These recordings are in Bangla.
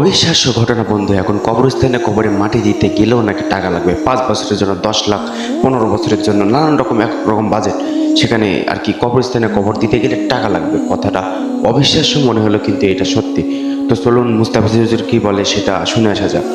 অবিশ্বাস্য ঘটনা, বন্ধু। এখন কবরস্থানে কবরে মাটি দিতে গেলেও নাকি টাকা লাগবে। পাঁচ বছরের জন্য, দশ লাখ, পনেরো বছরের জন্য, নানান রকম এক রকম বাজেট। সেখানে আর কি কবরস্থানে কবর দিতে গেলে টাকা লাগবে। কথাটা অবিশ্বাস্য মনে হলো, কিন্তু এটা সত্যি। তো চলুন মুস্তাফিজ কি বলে সেটা শুনে আসা যাক।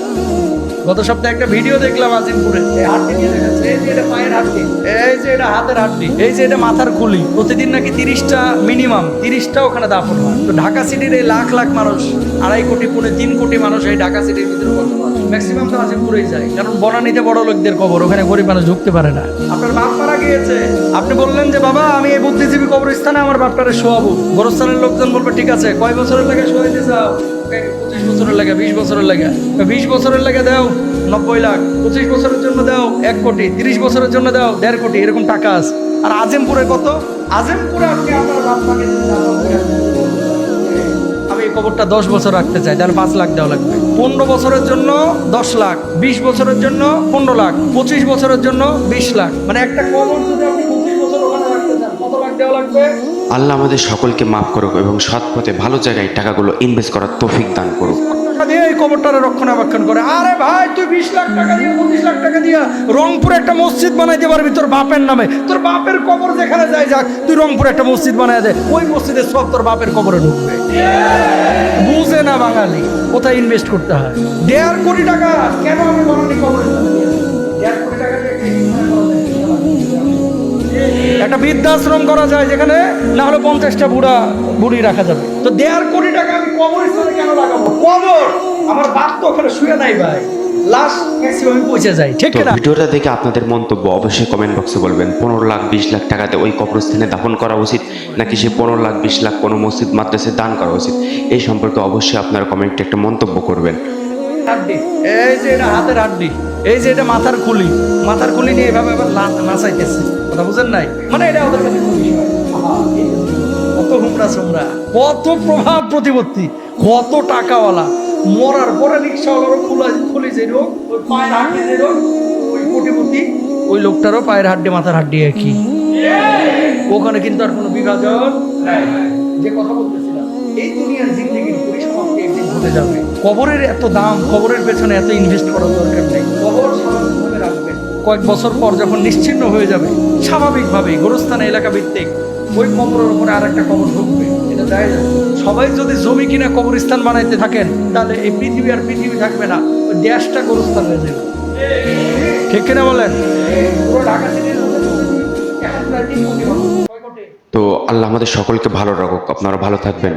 গত সপ্তাহে একটা ভিডিও দেখলাম আজিমপুরে। এই হাড্ডি নিয়ে দেখাচ্ছে এই যে এটা পায়ের হাড্ডি। এই যে এটা হাতের হাড্ডি। এই যে এটা মাথার খুলি। প্রতিদিন নাকি তিরিশটা মিনিমাম তিরিশটা ওখানে দাফন হয়। তো ঢাকা সিটির এই লাখ লাখ মানুষ আড়াই কোটি পুনে তিন কোটি মানুষ এই ঢাকা সিটির ভিতরে বসবাস ম্যাক্সিমাম তো আজিমপুরেই যায়। কারণ বনানীতে বড় লোকদের কবর ওখানে গরিব মানুষ ঢুকতে পারে না। আপনার বাপ মারা গিয়েছে। আপনি বললেন যে বাবা আমি এই বুদ্ধিজীবী কবরস্থানে আমার বাপটারে শোয়াবো। গোরস্থানের লোকজন বলবে ঠিক আছে কয় বছরের লাগে শোয়াইতে চাও? বছরের লাগে, বিশ বছরের লাগে। বিশ বছরের লাগে দাও, নব্বই লাখ। পঁচিশ বছরের জন্য দাও, এক কোটি। তিরিশ বছরের জন্য দাও, দেড় কোটি। এরকম টাকা আছে। আর আজিমপুরে কত? আজিমপুরে আপনি আমি এই কবরটা দশ বছর রাখতে চাই, তাহলে পাঁচ লাখ দেওয়া লাগবে। পনেরো বছরের জন্য দশ লাখ, বিশ বছরের জন্য পনেরো লাখ, পঁচিশ বছরের জন্য বিশ লাখ। মানে একটা কবর যদি আপনি পঁচিশ বছর ওখানে রাখতে চান, কত লাখ দেওয়া লাগবে? আল্লাহ আমাদের সকলকে মাফ করুক এবং সৎ পথে ভালো জায়গায় টাকাগুলো ইনভেস্ট করার তৌফিক দান করুক। এই রক্ষণাবেক্ষণ করে। আরে ভাই, তুই বিশ লাখ টাকা দিয়ে লাখ টাকা একটা মসজিদ বানাইতে পারবি তোর বাপের নামে। তোর বাপের কবর যাক, তুই একটা মসজিদ ওই মসজিদের সব তোর বাপের কবরে ঢুকবে। বুঝে না বাঙালি, কোথায় ইনভেস্ট করতে হয়? দেড় কোটি টাকা, কেন আমি দেড় কোটি টাকা একটা বৃদ্ধাশ্রম করা যায় যেখানে না হলে পঞ্চাশটা বুড়া বুড়ি রাখা যাবে। তো দেড় কোটি টাকা আমি কবরস্থানে কেন লাগাবো? কবর! আমার বাপ তো ওখানে শুয়ে নাই ভাই। লাশ ম্যাক্সিমাম পৌঁছে যায় ঠিক না ভিডিওটা দেখে আপনাদের মন্তব্য অবশ্যই কমেন্ট বক্সে বলবেন। পনেরো লাখ বিশ লাখ টাকাতে ওই কবরস্থানে দাফন করা উচিত নাকি সে পনেরো লাখ বিশ লাখ কোনো মসজিদ মাদ্রাসে দান করা উচিত? এই সম্পর্কে অবশ্যই আপনারা কমেন্টে একটা মন্তব্য করবেন। এই যে এটা হাতের হাড্ডি এই যে এটা মাথার খুলি মাথার খুলি নিয়ে এভাবে আবার নাচাইতেছে। কথা বুঝেন নাই? মানে এটা ওদের কাছে কত হুমরা কত প্রভাব প্রতিপত্তি, কত টাকাওয়ালা। মরার পরে রিক্সাওয়ালারও খুলা যে রোগ, ওই পায়ের হাড্ডি যে রোগ, ওই ওই লোকটারও পায়ের হাড্ডি, মাথার হাড্ডি একই। ওখানে কিন্তু আর কোনো বিভাজন যে কথা বলতেছিলাম, এই দুনিয়ার জিন্দগির ঘটে যাবে। কবরের এত দাম, কবরের পেছনে এত ইনভেস্ট করার দরকার নেই। কবর রাখবেন কয়েক বছর পর যখন নিশ্চিন্ন হয়ে যাবে, স্বাভাবিকভাবে গোরস্থানে এলাকা ভিত্তিক ওই কবরের উপরে আর একটা কবর ঢুকবে। সবাই যদি জমি কিনা কবরস্থান বানাইতে থাকেন, তাহলে এই পৃথিবী আর পৃথিবী থাকবে না। ওই দেশটা গোরস্থান হয়ে যাবে। ঠিক কিনা বলেন? তো আল্লাহ আমাদের সকলকে ভালো রাখুক। আপনারা ভালো থাকবেন।